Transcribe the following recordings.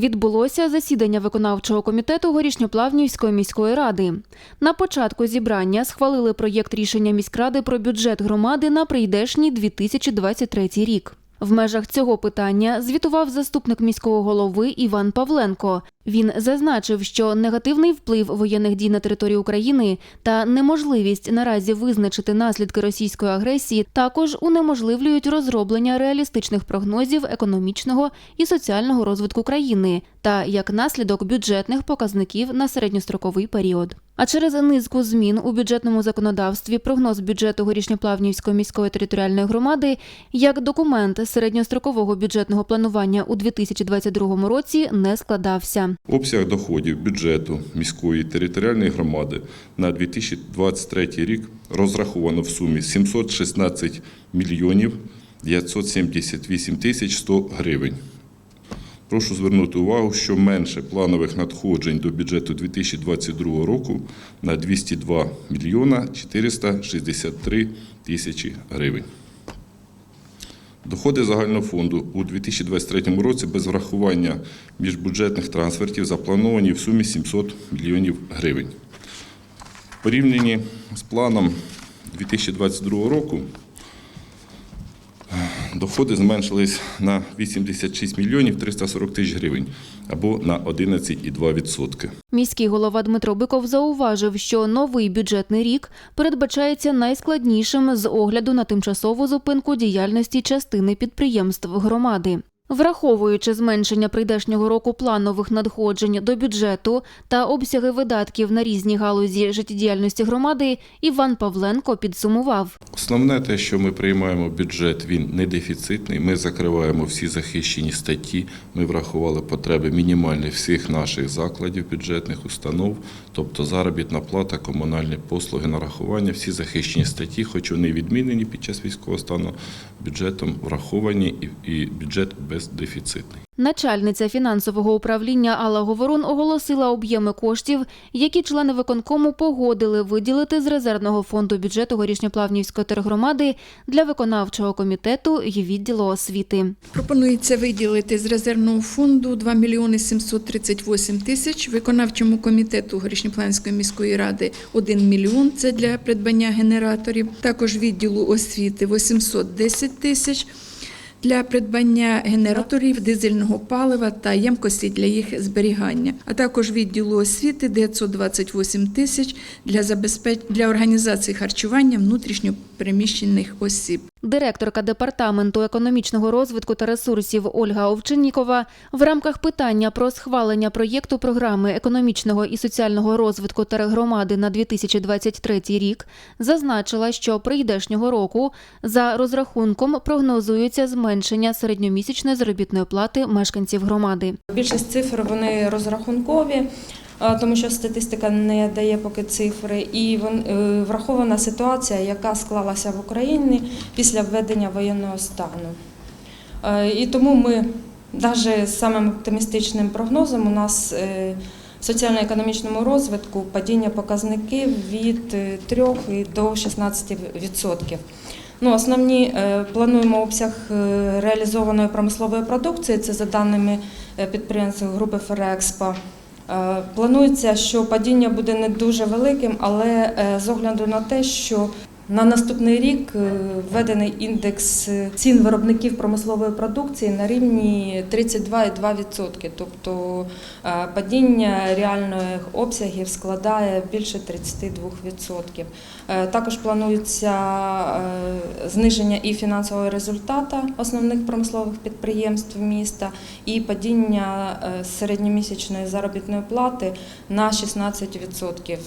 Відбулося засідання виконавчого комітету Горішньоплавнівської міської ради. На початку зібрання схвалили проєкт рішення міськради про бюджет громади на прийдешній 2023 рік. В межах цього питання звітував заступник міського голови Іван Павленко. Він зазначив, що негативний вплив воєнних дій на території України та неможливість наразі визначити наслідки російської агресії також унеможливлюють розроблення реалістичних прогнозів економічного і соціального розвитку країни та як наслідок бюджетних показників на середньостроковий період. А через низку змін у бюджетному законодавстві прогноз бюджету Горішньоплавнівської міської територіальної громади як документ середньострокового бюджетного планування у 2022 році не складався. Обсяг доходів бюджету міської територіальної громади на 2023 рік розраховано в сумі 716 мільйонів 978 тисяч 100 гривень. Прошу звернути увагу, що менше планових надходжень до бюджету 2022 року на 202 мільйона 463 тисячі гривень. Доходи загального фонду у 2023 році без врахування міжбюджетних трансфертів заплановані в сумі 700 мільйонів гривень. Порівняні з планом 2022 року доходи зменшились на 86 мільйонів 340 тисяч гривень або на 11,2%. Міський голова Дмитро Биков зауважив, що новий бюджетний рік передбачається найскладнішим з огляду на тимчасову зупинку діяльності частини підприємств громади. Враховуючи зменшення прийдешнього року планових надходжень до бюджету та обсяги видатків на різні галузі життєдіяльності громади, Іван Павленко підсумував. Основне те, що ми приймаємо бюджет, він не дефіцитний. Ми закриваємо всі захищені статті. Ми врахували потреби мінімальні всіх наших закладів бюджетних установ, тобто заробітна плата, комунальні послуги, нарахування, всі захищені статті, хоч вони відмінені під час військового стану, бюджетом враховані і- і бюджет бездефіцитний. Начальниця фінансового управління Алла Говорун оголосила об'єми коштів, які члени виконкому погодили виділити з резервного фонду бюджету Горішньоплавнівської тергромади для виконавчого комітету і відділу освіти. Пропонується виділити з резервного фонду 2 мільйони 738 тисяч, виконавчому комітету Горішньопланської міської ради 1 мільйон, це для придбання генераторів, також відділу освіти 810 тисяч, для придбання генераторів дизельного палива та ємкості для їх зберігання, а також відділу освіти 928 тисяч для забезпеч... для організації харчування внутрішньопереміщених осіб. Директорка департаменту економічного розвитку та ресурсів Ольга Овчиннікова в рамках питання про схвалення проєкту програми економічного і соціального розвитку тергромади на 2023 рік зазначила, що прийдешнього року за розрахунком прогнозується зменшення середньомісячної заробітної плати мешканців громади. Більшість цифр вони розрахункові, тому що статистика не дає поки цифри, і е, врахована ситуація, яка склалася в Україні після введення воєнного стану. Е, І тому ми навіть з самим оптимістичним прогнозом у нас е, в соціально-економічному розвитку падіння показників від е, 3 до 16%. Ну, основні плануємо обсяг реалізованої промислової продукції. Це за даними підприємств групи Ферекспо. Е, Планується, що падіння буде не дуже великим, але е, з огляду на те, що на наступний рік е, введений індекс цін виробників промислової продукції на рівні 32,2%. Тобто е, падіння реальних обсягів складає більше 32%. Е, Також планується зниження і фінансового результату основних промислових підприємств міста, і падіння середньомісячної заробітної плати на 16%.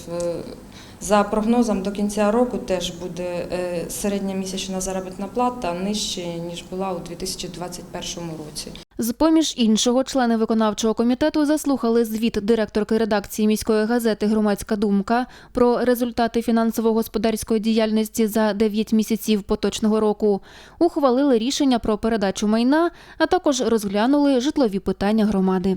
За прогнозом до кінця року теж буде е, середня місячна заробітна плата нижче ніж була у 2021 році. З поміж іншого, члени виконавчого комітету заслухали звіт директорки редакції міської газети Громадська думка про результати фінансово-господарської діяльності за 9 місяців поточного року. Ухвалили рішення про передачу майна, а також розглянули житлові питання громади.